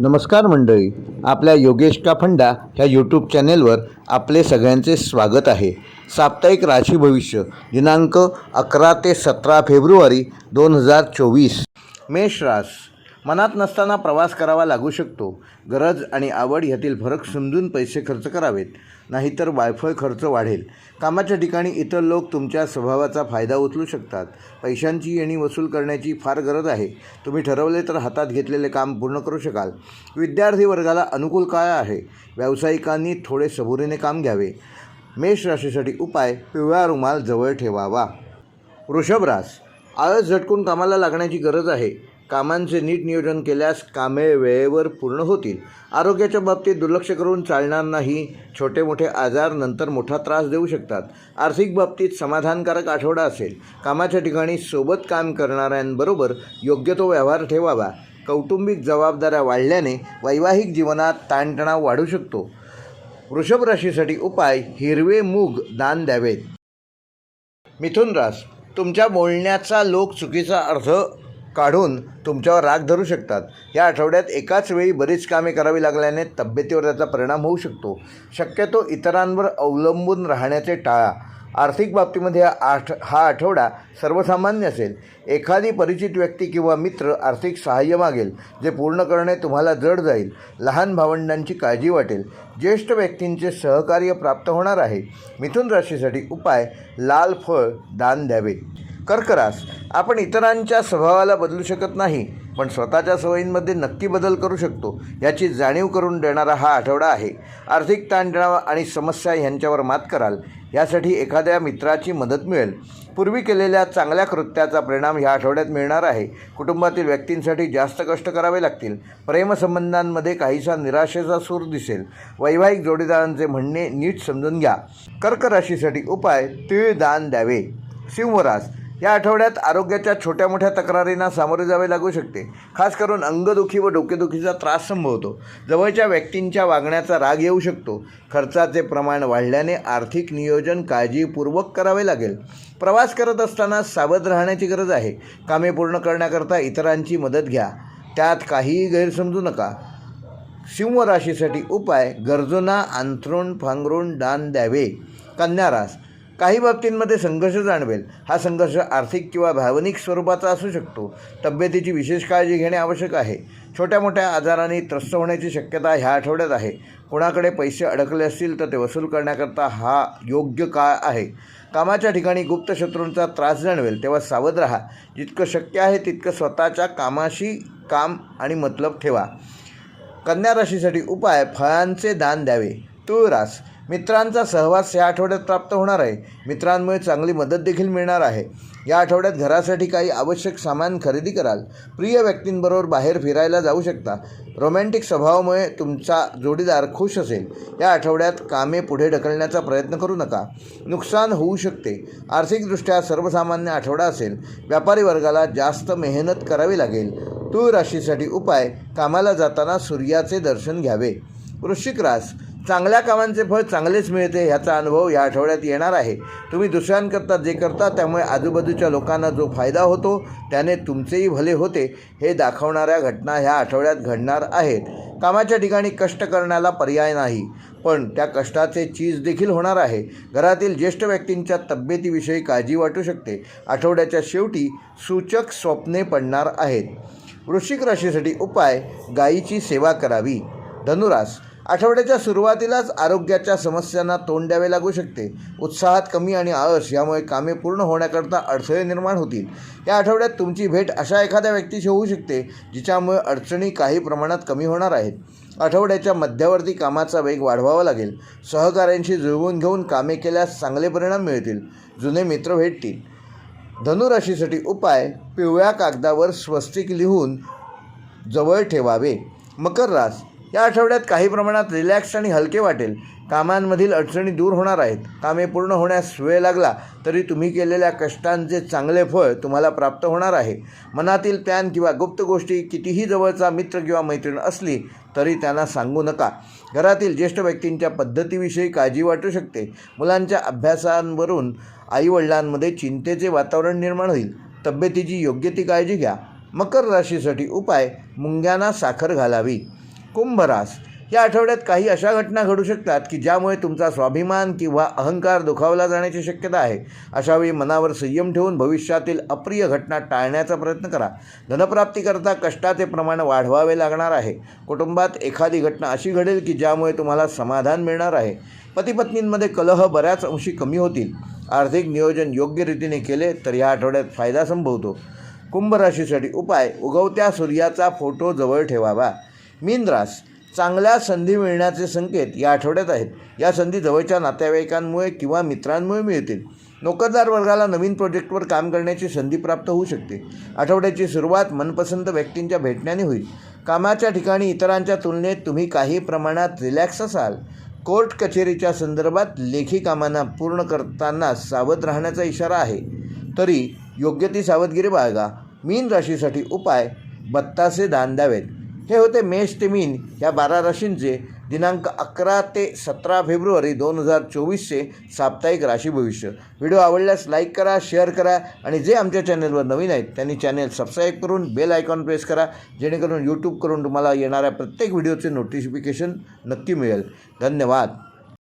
नमस्कार मंडळी आपल्या योगेश का फंडा ह्या यूट्यूब चॅनेलवर आपले सगळ्यांचे स्वागत आहे. साप्ताहिक राशी भविष्य दिनांक अकरा ते सतरा फेब्रुवारी दोन हजार चोवीस मेष रास मनात नसताना प्रवास करावा लागू शकतो. गरज आणि आवड ह्यातील फरक समजून पैसे खर्च करावेत नाहीतर वायफळ खर्च वाढेल. कामाच्या ठिकाणी इतर लोक तुमच्या स्वभावाचा फायदा उचलू शकतात. पैशांची येणी वसूल करण्याची फार गरज आहे. तुम्ही ठरवले तर हातात घेतलेले काम पूर्ण करू शकाल. विद्यार्थी वर्गाला अनुकूल काळ आहे? व्यावसायिकांनी थोडे सबुरीने काम घ्यावे. मेष राशीसाठी उपाय पिवळा रुमाल जवळ ठेवावा. वृषभ रास. आळस झटकून कामाला लागण्याची गरज आहे. कामांचे नीट नियोजन केल्यास कामे वेळेवर पूर्ण होतील. आरोग्याच्या बाबतीत दुर्लक्ष करून चालणार नाही. छोटे मोठे आजार नंतर मोठा त्रास देऊ शकतात. आर्थिक बाबतीत समाधानकारक आठवडा असेल. कामाच्या ठिकाणी सोबत काम करणाऱ्यांबरोबर योग्य तो व्यवहार ठेवावा. कौटुंबिक जबाबदाऱ्या वाढल्याने वैवाहिक जीवनात ताणतणाव वाढू शकतो. वृषभ राशीसाठी उपाय हिरवे मूग दान द्यावेत. मिथुन रास तुमच्या बोलण्याचा लोक चुकीचा अर्थ काढून तुमच्यावर राग धरू शकतात. या आठवड्यात एकाच वेळी बरीच कामे करावी लागल्याने तब्येतीवर त्याचा परिणाम होऊ शकतो. शक्यतो इतरांवर अवलंबून राहण्याचे टाळा. आर्थिक बाबतीमध्ये आठ हा आठवडा सर्वसामान्य असेल. एखादी परिचित व्यक्ती किंवा मित्र आर्थिक सहाय्य मागेल जे पूर्ण करणे तुम्हाला जड जाईल. लहान भावंडांची काळजी वाटेल. ज्येष्ठ व्यक्तींचे सहकार्य प्राप्त होणार आहे. मिथुन राशीसाठी उपाय लाल फळ दान द्यावे. कर्करास. आपण इतरांच्या स्वभावाला बदलू शकत नाही पण स्वतःच्या सवयींमध्ये नक्की बदल करू शकतो याची जाणीव करून देणारा हा आठवडा आहे. आर्थिक ताणतणाव आणि समस्या ह्यांच्यावर मात कराल यासाठी एखाद्या मित्राची मदत मिळेल. पूर्वी केलेल्या चांगल्या कृत्याचा परिणाम ह्या आठवड्यात मिळणार आहे. कुटुंबातील व्यक्तींसाठी जास्त कष्ट करावे लागतील. प्रेमसंबंधांमध्ये काहीसा निराशेचा सूर दिसेल. वैवाहिक जोडीदारांचे म्हणणे नीट समजून घ्या. कर्क राशीसाठी उपाय तीळ दान द्यावे. सिंहरास. या आठवड्यात आरोग्याच्या छोट्या मोठ्या तक्रारींना सामोरे जावे लागू शकते. खास करून अंगदुखी व डोकेदुखीचा त्रास संभवतो. जवळच्या व्यक्तींच्या वागण्याचा राग येऊ शकतो. खर्चाचे प्रमाण वाढल्याने आर्थिक नियोजन काळजीपूर्वक करावे लागेल. प्रवास करत असताना सावध राहण्याची गरज आहे. कामे पूर्ण करण्याकरता इतरांची मदत घ्या. त्यात काहीही गैरसमजू नका. सिंह राशीसाठी उपाय गरजूंना अंथरूण फांगरून दान द्यावे. कन्या रास. काही बाबतींमध्ये संघर्ष जाणवेल. हा संघर्ष आर्थिक किंवा भावनिक स्वरूपाचा असू शकतो. तब्येतीची विशेष काळजी घेणे आवश्यक आहे. छोट्या मोठ्या आजारांनी त्रस्त होण्याची शक्यता ह्या आठवड्यात आहे. कोणाकडे पैसे अडकले असतील तर ते वसूल करण्याकरता हा योग्य काळ आहे. कामाच्या ठिकाणी गुप्त शत्रूंचा त्रास जाणवेल. तेव्हा सावध राहा. जितकं शक्य आहे तितकं स्वतःच्या कामाशी काम आणि मतलब ठेवा. कन्या राशीसाठी उपाय फळांचे दान द्यावे. तुळरास मित्रांचा सहवास या आठवड्यात प्राप्त होणार आहे. मित्रांमुळे चांगली मदत देखील मिळणार आहे. या आठवड्यात घरासाठी काही आवश्यक सामान खरेदी कराल. प्रिय व्यक्तींबरोबर बाहेर फिरायला जाऊ शकता. रोमॅन्टिक स्वभावामुळे तुमचा जोडीदार खुश असेल. या आठवड्यात कामे पुढे ढकलण्याचा प्रयत्न करू नका. नुकसान होऊ शकते. आर्थिकदृष्ट्या सर्वसामान्य आठवडा असेल. व्यापारी वर्गाला जास्त मेहनत करावी लागेल. तूळ राशीसाठी उपाय. कामाला जाताना सूर्याचे दर्शन घ्यावे. वृश्चिक रास चांगल्या कामांचे फळ चांगलेच मिळते ह्याचा अनुभव या आठवड्यात येणार आहे. तुम्ही दुसऱ्यांकरता जे करता त्यामुळे आजूबाजूच्या लोकांना जो फायदा होतो त्याने तुमचेही भले होते हे दाखवणाऱ्या घटना ह्या आठवड्यात घडणार आहेत. कामाच्या ठिकाणी कष्ट करण्याला पर्याय नाही पण त्या कष्टाचे चीज देखील होणार आहे. घरातील ज्येष्ठ व्यक्तींच्या तब्येतीविषयी काळजी वाटू शकते. आठवड्याच्या शेवटी सूचक स्वप्ने पडणार आहेत. वृश्चिक राशीसाठी उपाय गायीची सेवा करावी. धनुरास आठवड्याच्या सुरुवातीलाच आरोग्याच्या समस्यांना तोंड द्यावे लागू शकते. उत्साहात कमी आणि आळस यामुळे कामे पूर्ण होण्याकरता अडथळे निर्माण होतील. या आठवड्यात तुमची भेट अशा एखाद्या व्यक्तीशी होऊ शकते जिच्यामुळे अडचणी काही प्रमाणात कमी होणार आहेत. आठवड्याच्या मध्यवर्ती कामाचा वेग वाढवावा लागेल. सहकाऱ्यांशी जुळवून घेऊन कामे केल्यास चांगले परिणाम मिळतील. जुने मित्र भेटतील. धनुराशीसाठी उपाय पिवळ्या कागदावर स्वस्तिक लिहून जवळ ठेवावे. मकर रास या आठवड्यात काही प्रमाणात रिलॅक्स आणि हलके वाटेल. कामांमधील अडचणी दूर होणार आहेत. कामे पूर्ण होण्यास वेळ लागला तरी तुम्ही केलेल्या कष्टांचे चांगले फळ तुम्हाला प्राप्त होणार आहे. मनातील प्लॅन किंवा गुप्त गोष्टी कितीही जवळचा मित्र किंवा मैत्रीण असली तरी त्यांना सांगू नका. घरातील ज्येष्ठ व्यक्तींच्या पद्धतीविषयी काळजी वाटू शकते. मुलांच्या अभ्यासांवरून आईवडिलांमध्ये चिंतेचे वातावरण निर्माण होईल. तब्येतीची योग्य ती काळजी घ्या. मकर राशीसाठी उपाय मुंग्यांना साखर घालावी. कुंभरास. या आठवड्यात काही अशा घटना घडू शकतात की ज्यामुळे तुमचा स्वाभिमान किंवा अहंकार दुखावला जाण्याची शक्यता आहे. अशावेळी मनावर संयम ठेवून भविष्यातील अप्रिय घटना टाळण्याचा प्रयत्न करा. धनप्राप्तीकरता कष्टाचे प्रमाण वाढवावे लागणार आहे. कुटुंबात एखादी घटना अशी घडेल की ज्यामुळे तुम्हाला समाधान मिळणार आहे. पतीपत्नींमध्ये कलह बऱ्याच अंशी कमी होतील. आर्थिक नियोजन योग्य रीतीने केले तर या आठवड्यात फायदा संभवतो. कुंभ राशीसाठी उपाय. उगवत्या सूर्याचा फोटो जवळ ठेवावा. मीनरास चांगल्या संधी मिळण्याचे संकेत या आठवड्यात आहेत. या संधी जवळच्या नातेवाईकांमुळे किंवा मित्रांमुळे मिळतील. नोकरदार वर्गाला नवीन प्रोजेक्टवर काम करण्याची संधी प्राप्त होऊ शकते. आठवड्याची सुरुवात मनपसंत व्यक्तींच्या भेटण्याने होईल. कामाच्या ठिकाणी इतरांच्या तुलनेत तुम्ही काही प्रमाणात रिलॅक्स असाल. कोर्ट कचेरीच्या संदर्भात लेखी कामांना पूर्ण करताना सावध राहण्याचा इशारा आहे. तरी योग्य ती सावधगिरी बाळगा. मीन राशीसाठी उपाय बत्तासे दान द्यावेत. हे होते मेष ते या बारा राशींचे दिनांक अकरा ते सतरा फेब्रुवारी दोन हजार चोवीसचे साप्ताहिक राशी भविष्य. व्हिडिओ आवडल्यास लाईक करा शेअर करा आणि जे आमच्या चॅनलवर नवीन आहेत त्यांनी चॅनल सबस्क्राईब करून बेल आयकॉन प्रेस करा जेणेकरून यूट्यूबकडून तुम्हाला येणाऱ्या प्रत्येक व्हिडिओचे नोटिफिकेशन नक्की मिळेल. धन्यवाद.